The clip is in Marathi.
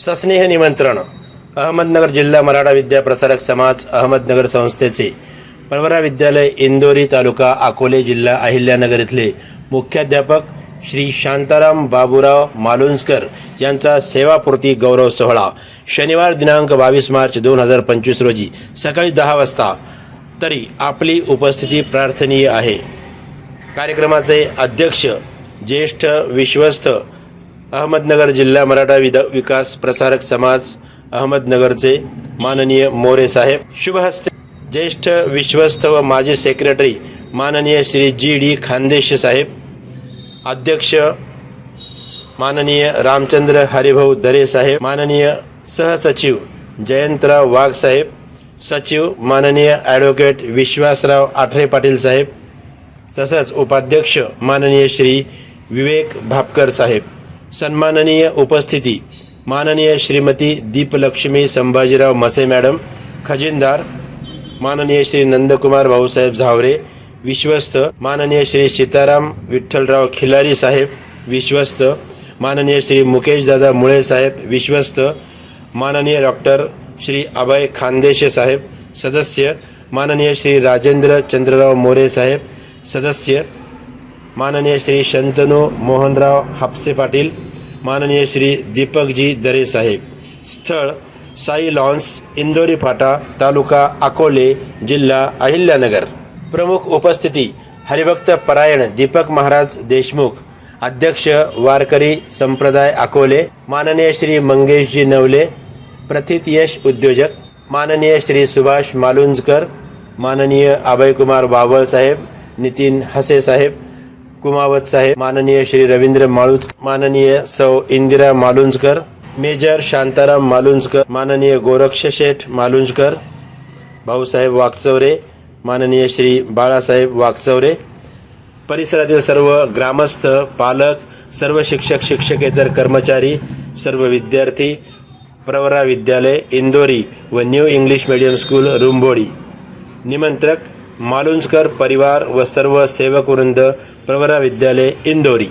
सस्नेह निमंत्रण. अहमदनगर जिल्हा मराठा विद्या प्रसारक समाज अहमदनगर संस्थेचे परवरा विद्यालय इंदोरी तालुका अकोले जिल्हा अहिल्यानगर इथले मुख्याध्यापक श्री शांताराम बाबूराव मालुंजकर यांचा सेवापूर्ती गौरव सोहळा शनिवार दिनांक बावीस मार्च दोन हजार पंचवीस रोजी सकाळी दहा वाजता. तरी आपली उपस्थिती प्रार्थनीय आहे. कार्यक्रमाचे अध्यक्ष ज्येष्ठ विश्वस्त अहमदनगर जिल्हा मराठा विद विकास प्रसारक समाज अहमदनगरचे माननीय मोरे साहेब. शुभहस्ते. ज्येष्ठ विश्वस्त व माजी सेक्रेटरी माननीय श्री जी डी खानदेश साहेब. अध्यक्ष माननीय रामचंद्र हरिभाऊ दरे साहेब. माननीय सहसचिव जयंतराव वाघ साहेब. सचिव माननीय ॲडव्होकेट विश्वासराव आठरे पाटील साहेब. तसंच उपाध्यक्ष माननीय श्री विवेक भापकर साहेब. सन्माननीय उपस्थिती. माननीय श्रीमती दीपलक्ष्मी संभाजीराव मसे मॅडम खजिनदार माननीय श्री नंदकुमार भाऊसाहेब झावरे विश्वस्त माननीय श्री सीताराम विठ्ठलराव खिलारी साहेब विश्वस्त माननीय श्री मुकेश दादा मुळे साहेब विश्वस्त माननीय डॉक्टर श्री अभय खानदेशे साहेब सदस्य माननीय श्री राजेंद्र चंद्रराव मोरे साहेब सदस्य माननीय श्री शंतनू मोहनराव हापसे पाटील माननीय श्री दीपकजी दरे साहेब. स्थळ साई लॉन्स इंदोरी फाटा तालुका अकोले जिल्हा अहिल्यानगर. प्रमुख उपस्थिती हरिभक्त परायण दीपक महाराज देशमुख अध्यक्ष वारकरी संप्रदाय अकोले माननीय श्री मंगेशजी नवले प्रथित यश उद्योजक माननीय श्री सुभाष मालुंजकर माननीय अभयकुमार बावळ साहेब नितीन हसे साहेब कुमावत साहेब माननीय श्री रवींद्र माळुंज माननीय सौ इंदिरा मालुंजकर मेजर शांताराम मालुंजकर माननीय गोरक्ष शेठ मालुंजकर भाऊसाहेब वागचौरे माननीय श्री बाळासाहेब वागचौरे परिसरातील सर्व ग्रामस्थ पालक सर्व शिक्षक शिक्षकेतर कर्मचारी सर्व विद्यार्थी प्रवरा विद्यालय इंदोरी व new English medium school Rumbodi. निमंत्रक मालुंजकर परिवार व सर्व सेवक वृंद प्रवरा विद्यालय इंदोरी.